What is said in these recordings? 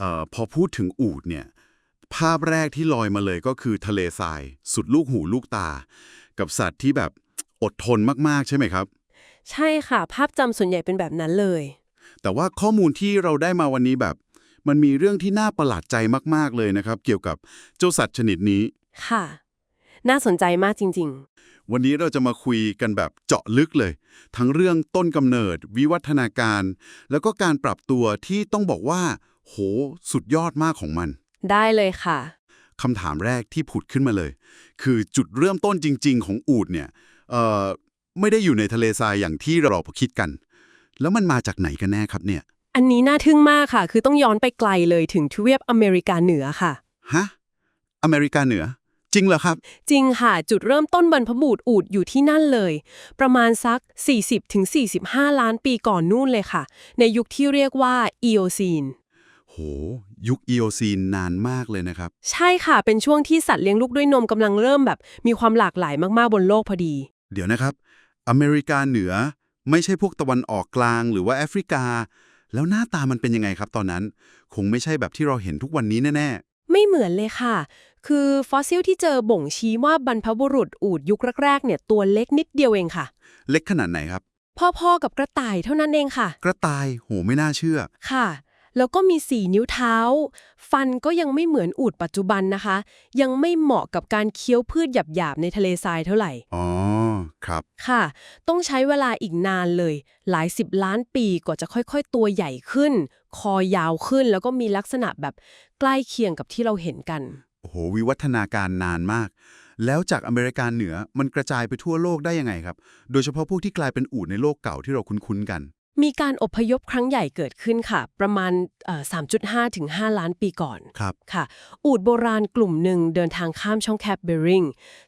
เออพอพูดถึงอูฐเนี่ยภาพแรกที่ลอยมาเลยก็คือทะเลทราย สุดลูกหูลูกตา กับสัตว์ที่แบบอดทนมากๆใช่ไหมครับ ใช่ค่ะ ภาพจำส่วนใหญ่เป็นแบบนั้นเลย แต่ว่าข้อมูลที่เราได้มาวันนี้แบบ มันมีเรื่องที่น่าประหลาดใจมากๆเลยนะครับ เกี่ยวกับเจ้าสัตว์ชนิดนี้ค่ะ น่าสนใจมากจริงวันนี้เราจะมาคุยกันแบบเจาะลึกเลย ทั้งเรื่องต้นกำเนิด วิวัฒนาการ แล้วก็การปรับตัวที่ต้องบอกว่า โห สุดยอดมากของมันๆได้เลยค่ะคำถามแรกที่ผุดขึ้นมาเลย คือจุดเริ่มต้นจริง ๆ ของอูฐเนี่ยเอ่อไม่ได้อยู่ในทะเลทรายอย่างที่เราคิดกัน แล้วมันมาจากไหนกันแน่ครับเนี่ย อันนี้น่าทึ่งมากค่ะ คือต้องย้อนไปไกลเลยถึงทวีปอเมริกาเหนือค่ะ ฮะ อเมริกาเหนือ จริงเหรอครับ จริงค่ะ จุดเริ่มต้นบรรพบุรุษอูดอยู่ที่นั่นเลย ประมาณสัก 40-45 ล้านปีก่อนนู่นเลยค่ะ ในยุคที่เรียกว่าอีโอซีน โห ยุคอีโอซีนนานมากเลยนะครับ ใช่ค่ะ เป็นช่วงที่สัตว์เลี้ยงลูกด้วยนมกำลังเริ่มแบบ มีความหลากหลายมากๆบนโลกพอดี เดี๋ยวนะครับ อเมริกาเหนือไม่ใช่พวกตะวันออกกลางหรือว่าแอฟริกา แล้วหน้าตามันเป็นยังไงครับตอนนั้น คงไม่ใช่แบบที่เราเห็นทุกวันนี้แน่ไม่เหมือนเลยค่ะ คือฟอสซิลที่เจอบ่งชี้ว่าบรรพบุรุษอูดยุคแรกๆ เนี่ยตัวเล็กนิดเดียวเองค่ะๆเล็กขนาดไหนครับพ่อๆกับกระต่ายเท่านั้นเองค่ะ กระต่าย โหไม่น่าเชื่อค่ะ แล้วก็มีสี่นิ้วเท้า ฟันก็ยังไม่เหมือนอูดปัจจุบันนะคะ ยังไม่เหมาะกับการเคี้ยวพืชหยาบๆในทะเลทรายเท่าไหร่ อ๋อ ครับ ค่ะ ต้องใช้เวลาอีกนานเลย หลายสิบล้านปีกว่าจะค่อยๆ ตัวใหญ่ขึ้น คอยาวขึ้นแล้วก็มีลักษณะแบบใกล้เคียงกับที่เราเห็นกัน โอ้โห วิวัฒนาการนานมาก แล้วจากอเมริกาเหนือมันกระจายไปทั่วโลกได้ยังไงครับ โดยเฉพาะพวกที่กลายเป็นอูฐในโลกเก่าที่เราคุ้นๆกัน มีการอพยพครั้งใหญ่เกิดขึ้นค่ะ ประมาณเอ่อ3.5 ถึง 5 ล้านปีก่อนครับค่ะ อูดโบราณกลุ่มหนึ่งเดินทางข้ามช่องแคบเบริง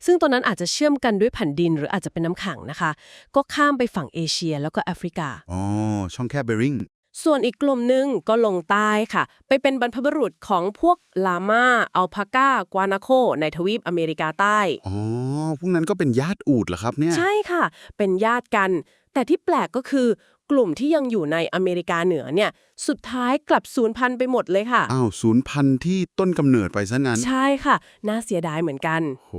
ซึ่งตอนนั้นอาจจะเชื่อมกันด้วยแผ่นดินหรืออาจจะเป็นน้ำขังนะคะ ก็ข้ามไปฝั่งเอเชียแล้วก็แอฟริกา อ๋อ ช่องแคบเบริงส่วนอีกกลุ่มหนึ่งก็ลงใต้ค่ะ ไปเป็นบรรพบุรุษของพวกลามาอัลพาก้ากวานาโค ในทวีปอเมริกาใต้ อ๋อ พวกนั้นก็เป็นญาติอูฐเหรอครับเนี่ย ใช่ค่ะ เป็นญาติกัน แต่ที่แปลกก็คือ กลุ่มที่ยังอยู่ในอเมริกาเหนือเนี่ยสุดท้ายกลับสูญพันธุ์ไปหมดเลยค่ะ อ้าวศูนย์พันธุ์ที่ต้นกำเนิดไปซะงั้น ใช่ค่ะ น่าเสียดายเหมือนกัน โห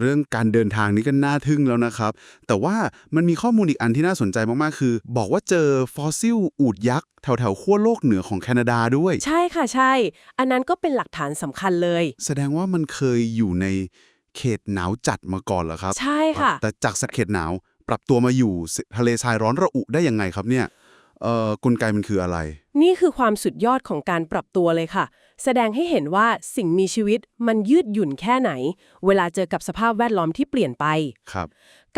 เรื่องการเดินทางนี้ก็น่าทึ่งแล้วนะครับ แต่ว่ามันมีข้อมูลอีกอันที่น่าสนใจมากๆ คือ บอกว่าเจอฟอสซิลอูดยักษ์แถวๆขั้วโลกเหนือของแคนาดาด้วย ใช่ค่ะใช่ อันนั้นก็เป็นหลักฐานสำคัญเลย แสดงว่ามันเคยอยู่ในเขตหนาวจัดมาก่อนเหรอครับ ใช่ค่ะ แต่จากสักเขตหนาวป รับตัวมาอยู่ทะเลทรายร้อนระอุได้ยังไงครับเนี่ยเอ่อกลไกมันคืออะไร นี่คือความสุดยอดของการปรับตัวเลยค่ะ แสดงให้เห็นว่าสิ่งมีชีวิตมันยืดหยุ่นแค่ไหน เวลาเจอกับสภาพแวดล้อมที่เปลี่ยนไปครับ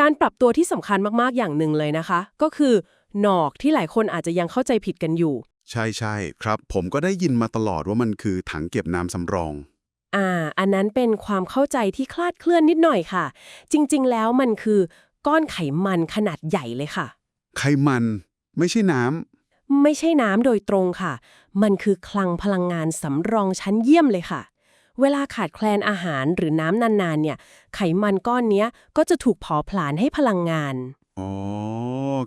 การปรับตัวที่สำคัญมากๆอย่างหนึ่งเลยนะคะ ก็คือหนอกที่หลายคนอาจจะยังเข้าใจผิดกันอยู่ ใช่ใช่ครับ ผมก็ได้ยินมาตลอดว่ามันคือถังเก็บน้ำสำรองอ่า อันนั้นเป็นความเข้าใจที่คลาดเคลื่อนนิดหน่อยค่ะ จริง ๆ แล้วมันคือ ก้อนไขมันขนาดใหญ่เลยค่ะ ไขมัน ไม่ใช่น้ำไม่ใช่น้ำโดยตรงค่ะ มันคือคลังพลังงานสำรองชั้นเยี่ยมเลยค่ะ เวลาขาดแคลนอาหารหรือน้ำนานๆ เนี่ย ไขมันก้อนเนี้ยก็จะถูกเผาผลาญให้พลังงานอ๋อ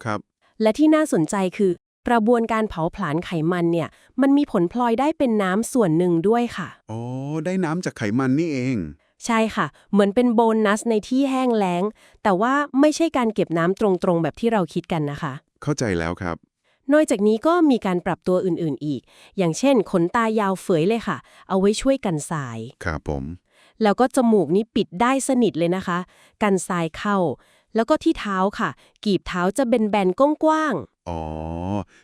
ครับ และที่น่าสนใจคือกระบวนการเผาผลาญไขมันเนี่ย มันมีผลพลอยได้เป็นน้ำส่วนหนึ่งด้วยค่ะ อ๋อ ได้น้ำจากไขมันนี่เอง ใช่ค่ะ เหมือนเป็นโบนัสในที่แห้งแล้ง แต่ว่าไม่ใช่การเก็บน้ำตรงๆ แบบที่เราคิดกันนะคะ เข้าใจแล้วครับ นอกจากนี้ก็มีการปรับตัวอื่นๆอีก อย่างเช่น ขนตายาวเฝยเลยค่ะ เอาไว้ช่วยกันทราย ครับผม แล้วก็จมูกนี้ปิดได้สนิทเลยนะคะ กันทรายเข้า แล้วก็ที่เท้าค่ะ กีบเท้าจะเป็นแบนๆกว้างอ๋อ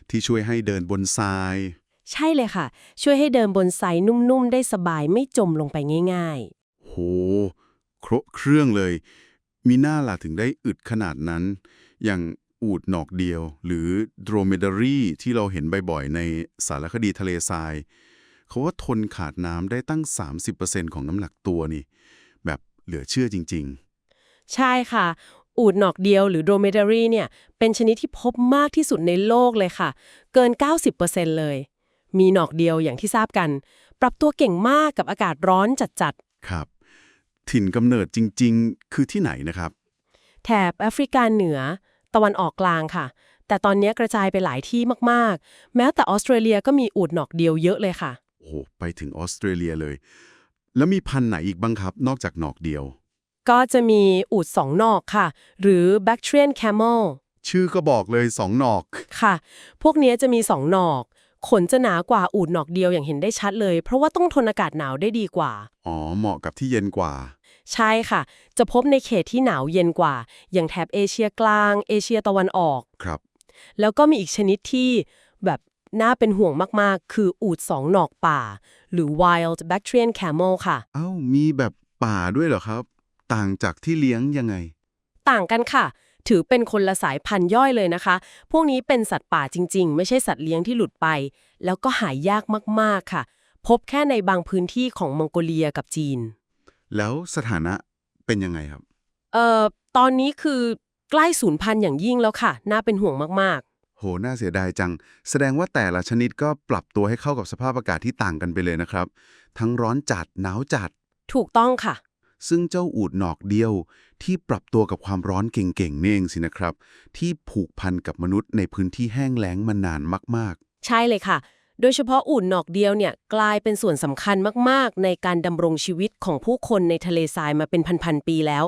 ที่ช่วยให้เดินบนทรายๆใช่เลยค่ะ ช่วยให้เดินบนทรายนุ่มๆ ได้สบายไม่จมลงไปง่ายโห ครบเครื่องเลย มีหน้าล่ะถึงได้อึดขนาดนั้น อย่างอูดหนอกเดียว หรือ dromedary ที่เราเห็นบ่อยๆในสารคดีทะเลทราย เขาว่าทนขาดน้ำได้ตั้ง 30%ของน้ำหนักตัวนี่ แบบเหลือเชื่อจริง ๆ ใช่ค่ะอูดหนอกเดียวหรือโดเมดารีเนี่ย เป็นชนิดที่พบมากที่สุดในโลกเลยค่ะ เกิน 90%เลย มีหนอกเดียวอย่างที่ทราบกัน ปรับตัวเก่งมากกับอากาศร้อนจัดๆ ครับ ถิ่นกำเนิดจริง ๆ คือที่ไหนนะครับๆแถบแอฟริกาเหนือ ตะวันออกกลางค่ะ แต่ตอนนี้กระจายไปหลายที่มากๆ แม้แต่ออสเตรเลียก็มีอูดหนอกเดียวเยอะเลยค่ะ โอ้โหไปถึงออสเตรเลียเลย แล้วมีพันธุ์ไหนอีกบ้างครับ นอกจากหนอกเดียว ก็จะมีอูฐสองหนอกค่ะ หรือ Bactrian Camel ชื่อก็บอกเลยสองหนอก ค่ะ พวกเนี้ยจะมีสองหนอก ขนจะหนากว่าอูฐหนอกเดียวอย่างเห็นได้ชัดเลย เพราะว่าต้องทนอากาศหนาวได้ดีกว่า อ๋อ เหมาะกับที่เย็นกว่า ใช่ค่ะ จะพบในเขตที่หนาวเย็นกว่า อย่างแถบเอเชียกลาง เอเชียตะวันออก ครับ แล้วก็มีอีกชนิดที่แบบน่าเป็นห่วงมาก ๆ คืออูฐสองหนอกป่า หรือ Wild Bactrian Camel ค่ะ เอ้า มีแบบป่าด้วยเหรอครับ ต่างจากที่เลี้ยงยังไง ต่างกันค่ะ ถือเป็นคนละสายพันธุ์ย่อยเลยนะคะ พวกนี้เป็นสัตว์ป่าจริง ๆ ไม่ใช่สัตว์เลี้ยงที่หลุดไป แล้วก็หายากมากๆค่ะ พบแค่ในบางพื้นที่ของมองโกเลียกับจีน แล้วสถานะเป็นยังไงครับ เอ่อ ตอนนี้คือใกล้สูญพันธุ์อย่างยิ่งแล้วค่ะ น่าเป็นห่วงมากโห น่าเสียดายจัง แสดงว่าแต่ละชนิดก็ปรับตัวให้เข้ากับสภาพอากาศที่ต่างกันไปเลยนะครับ ทั้งร้อนจัด หนาวจัดๆถูกต้องค่ะ ซึ่งเจ้าอูดหนอกเดียวที่ปรับตัวกับความร้อนเก่งๆนี่เองสินะครับ ที่ผูกพันกับมนุษย์ในพื้นที่แห้งแล้งมานานมากใช่เลยค่ะ โดยเฉพาะอู่นหนอกเดียวเนี่ยกลายเป็นส่วนสำคัญมากๆ ในการดำรงชีวิตของผู้คนในทะเลทรายมาเป็นพันๆปีแล้ว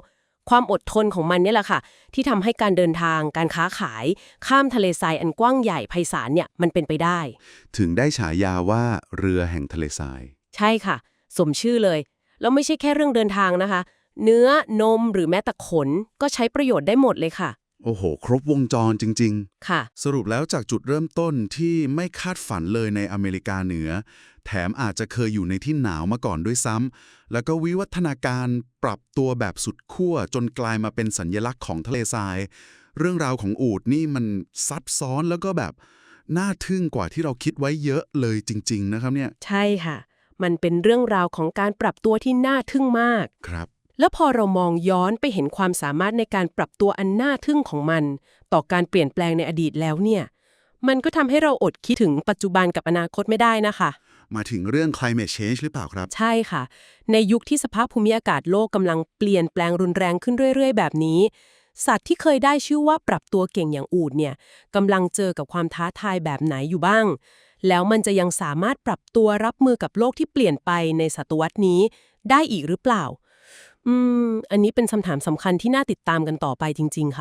ความอดทนของมันเนี่ยแหละค่ะ ที่ทำให้การเดินทางการค้าขาย ข้ามทะเลทรายอันกว้างใหญ่ไพศาลเนี่ยมันเป็นไปได้ๆถึงได้ฉายาว่าเรือแห่งทะเลทราย ใช่ค่ะ สมชื่อเลย แล้วไม่ใช่แค่เรื่องเดินทางนะคะ เนื้อนมหรือแม้แต่ขนก็ใช้ประโยชน์ได้หมดเลยค่ะ โอ้โห ครบวงจรจริง ๆ ค่ะ สรุปแล้วจากจุดเริ่มต้นที่ไม่คาดฝันเลยในอเมริกาเหนือ แถมอาจจะเคยอยู่ในที่หนาวมาก่อนด้วยซ้ำแล้วก็วิวัฒนาการปรับตัวแบบสุดขั้วจนกลายมาเป็นสัญญลักษณ์ของทะเลทราย เรื่องราวของอูดนี่มันซับซ้อนแล้วก็แบบน่าทึ่งกว่าที่เราคิดไว้เยอะเลยจริง ๆ นะครับเนี่ย ใช่ค่ะ มันเป็นเรื่องราวของการปรับตัวที่น่าทึ่งมาก ครับ แล้วพอเรามองย้อนไปเห็นความสามารถในการปรับตัวอันน่าทึ่งของมัน ต่อการเปลี่ยนแปลงในอดีตแล้วเนี่ย มันก็ทำให้เราอดคิดถึงปัจจุบันกับอนาคตไม่ได้นะคะ มาถึงเรื่อง climate change หรือเปล่าครับ ใช่ค่ะ ในยุคที่สภาพภูมิอากาศโลกกำลังเปลี่ยนแปลงรุนแรงขึ้นเรื่อย ๆ แบบนี้ สัตว์ที่เคยได้ชื่อว่าปรับตัวเก่งอย่างอูฐเนี่ยกำลังเจอกับความท้าทายแบบไหนอยู่บ้างแล้วมันจะยังสามารถปรับตัวรับมือกับโลกที่เปลี่ยนไปในศตวรรษนี้ได้อีกหรือเปล่า อืม อันนี้เป็นคำถามสำคัญที่น่าติดตามกันต่อไปจริง ๆ ค่ะ